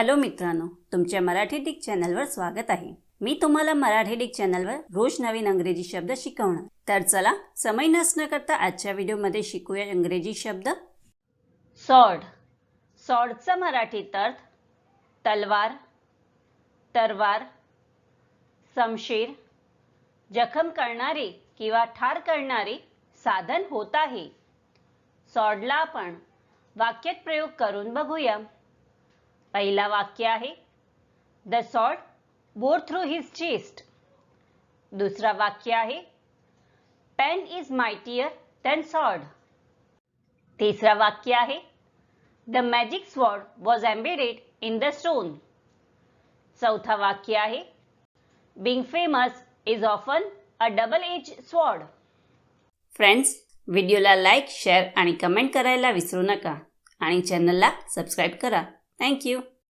Hello मित्रांनो तुमच्या Marathi Dick चॅनलवर स्वागत आहे. मी तुम्हाला मराठी डिक चॅनलवर रोज नवीन अंग्रेजी शब्द शिकवणार. तर चला समय नसणं करता आजच्या व्हिडिओमध्ये शिकूया इंग्रजी शब्द. सॉड. सॉडचं मराठीत अर्थ तलवार तरवार समशीर जखम करणारी किंवा ठार करणारी साधन होत आहे. सॉडला आपण वाक्यात प्रयोग करून बघूया. पहिला वाक्य आहे. The sword bore through his chest दुसरा वाक्य आहे. Pen is mightier than sword तिसरा वाक्य आहे. The magic sword was embedded in the stone चौथा वाक्य आहे. Being famous is often a double edge sword friends व्हिडिओला लाईक शेअर आणि कमेंट करायला विसरू नका. आणि चॅनलला सबस्क्राईब करा. Thank you.